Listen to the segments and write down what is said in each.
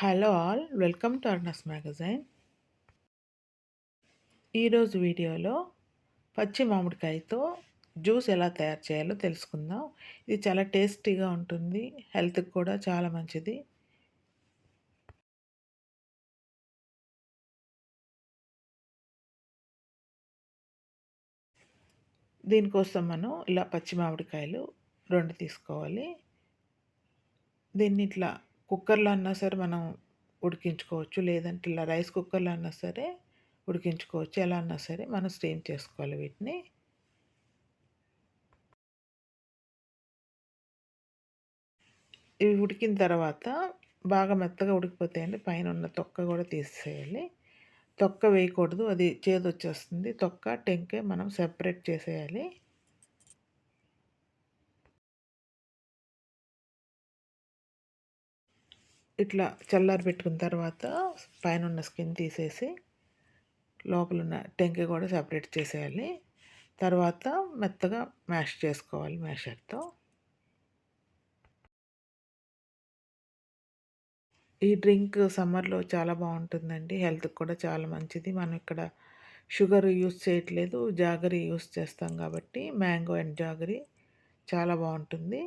Hello all welcome to అర్నస్ magazine. ఈరోజు వీడియోలో పచ్చి మామిడికాయతో జ్యూస్ ఎలా తయారు చేయాలో తెలుసుకుందాం. ఇది చాలా టేస్టీగా ఉంటుంది హెల్త్కి కూడా చాలా మంచిది. దీనికోసం మనం ఇలా పచ్చి మామిడికాయలు రెండు తీసుకోవాలి. దీన్ని ఇట్లా కుక్కర్లో అన్నా సరే మనం ఉడికించుకోవచ్చు. లేదంటే ఇలా రైస్ కుక్కర్లో అన్నా సరే ఉడికించుకోవచ్చు. ఎలా అన్నా సరే మనం స్టీమ్ చేసుకోవాలి వీటిని. ఇవి ఉడికిన తర్వాత బాగా మెత్తగా ఉడికిపోతాయండి. పైన ఉన్న తొక్క కూడా తీసేయాలి తొక్క వేయకూడదు. అది చేదు వచ్చేస్తుంది తొక్క టెంకే మనం సెపరేట్ చేసేయాలి. ఇట్లా చల్లారి పెట్టుకున్న తర్వాత పైన ఉన్న స్కిన్ తీసేసి లోపల ఉన్న టెంకి కూడా సపరేట్ చేసేయాలి. తర్వాత మెత్తగా మ్యాష్ చేసుకోవాలి మ్యాషర్తో ఈ డ్రింక్ సమ్మర్లో చాలా బాగుంటుందండి. హెల్త్కి కూడా చాలా మంచిది. మనం ఇక్కడ షుగర్ యూస్ చేయట్లేదు. జాగరీ యూస్ చేస్తాం కాబట్టి మ్యాంగో అండ్ జాగరీ చాలా బాగుంటుంది.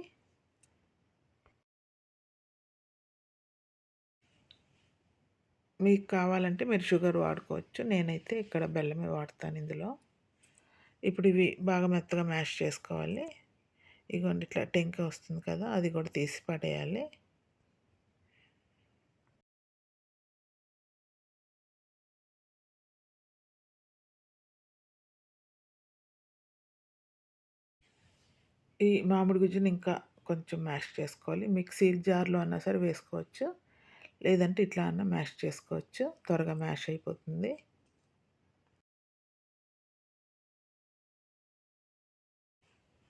మీకు కావాలంటే మీరు షుగర్ వాడుకోవచ్చు. నేనైతే ఇక్కడ బెల్లమే వాడతాను ఇందులో. ఇప్పుడు ఇవి బాగా మెత్తగా మ్యాష్ చేసుకోవాలి. ఇగోండి ఇట్లా టెంక వస్తుంది కదా అది కూడా తీసి పడేయాలి. ఈ మామిడి గుజ్జుని ఇంకా కొంచెం మ్యాష్ చేసుకోవాలి. మిక్సీ జార్లో అన్నా సరే వేసుకోవచ్చు. లేదంటే ఇట్లా అన్న మ్యాష్ చేసుకోవచ్చు. త్వరగా మ్యాష్ అయిపోతుంది.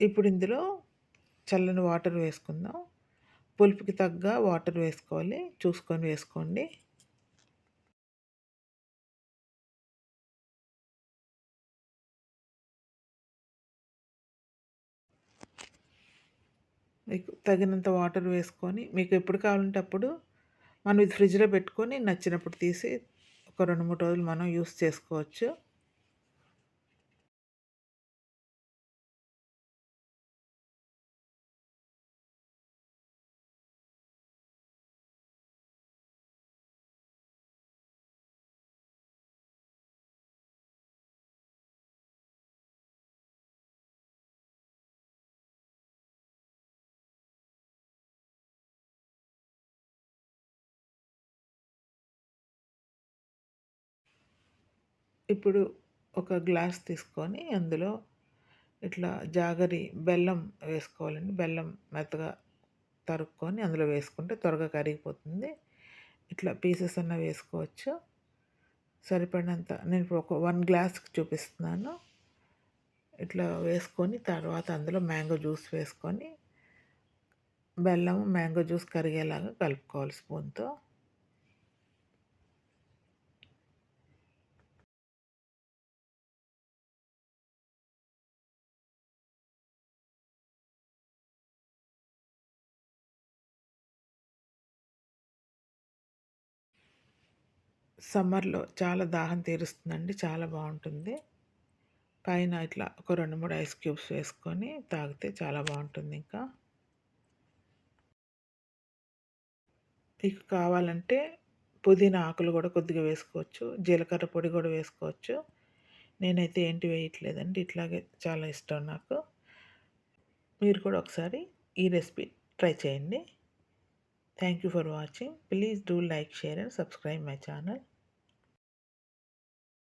ఇప్పుడు ఇందులో చల్లని వాటర్ వేసుకుందాం. పులుపుకి తగ్గ వాటర్ వేసుకోవాలి. చూసుకొని వేసుకోండి. మీకు తగినంత వాటర్ వేసుకొని మీకు ఎప్పుడు కావాలంటే అప్పుడు మనం ఇది ఫ్రిడ్జ్లో పెట్టుకొని నచ్చినప్పుడు తీసి ఒక రెండు మూడు రోజులు మనం యూస్ చేసుకోవచ్చు. ఇప్పుడు ఒక గ్లాస్ తీసుకొని అందులో ఇట్లా జాగరి బెల్లం వేసుకోవాలండి. బెల్లం మెత్తగా తరుక్కొని అందులో వేసుకుంటే త్వరగా కరిగిపోతుంది. ఇట్లా పీసెస్ అన్న వేసుకోవచ్చు. సరిపడినంత నేను ఇప్పుడు ఒక వన్ గ్లాస్కి చూపిస్తున్నాను. ఇట్లా వేసుకొని తర్వాత అందులో మ్యాంగో జ్యూస్ వేసుకొని బెల్లం మ్యాంగో జ్యూస్ కరిగేలాగా కలుపుకోవాలి స్పూన్తో. సమ్మర్లో చాలా దాహం తీరుస్తుందండి. చాలా బాగుంటుంది. పైన ఇట్లా ఒక రెండు మూడు ఐస్ క్యూబ్స్ వేసుకొని తాగితే చాలా బాగుంటుంది ఇంకా. మీకు కావాలంటే పుదీనా ఆకులు కూడా కొద్దిగా వేసుకోవచ్చు. జీలకర్ర పొడి కూడా వేసుకోవచ్చు. నేనైతే ఏంటి వేయట్లేదండి. ఇట్లాగే చాలా ఇష్టం నాకు. మీరు కూడా ఒకసారి ఈ రెసిపీ ట్రై చేయండి. Thank you for watching. Please do like share and subscribe my channel.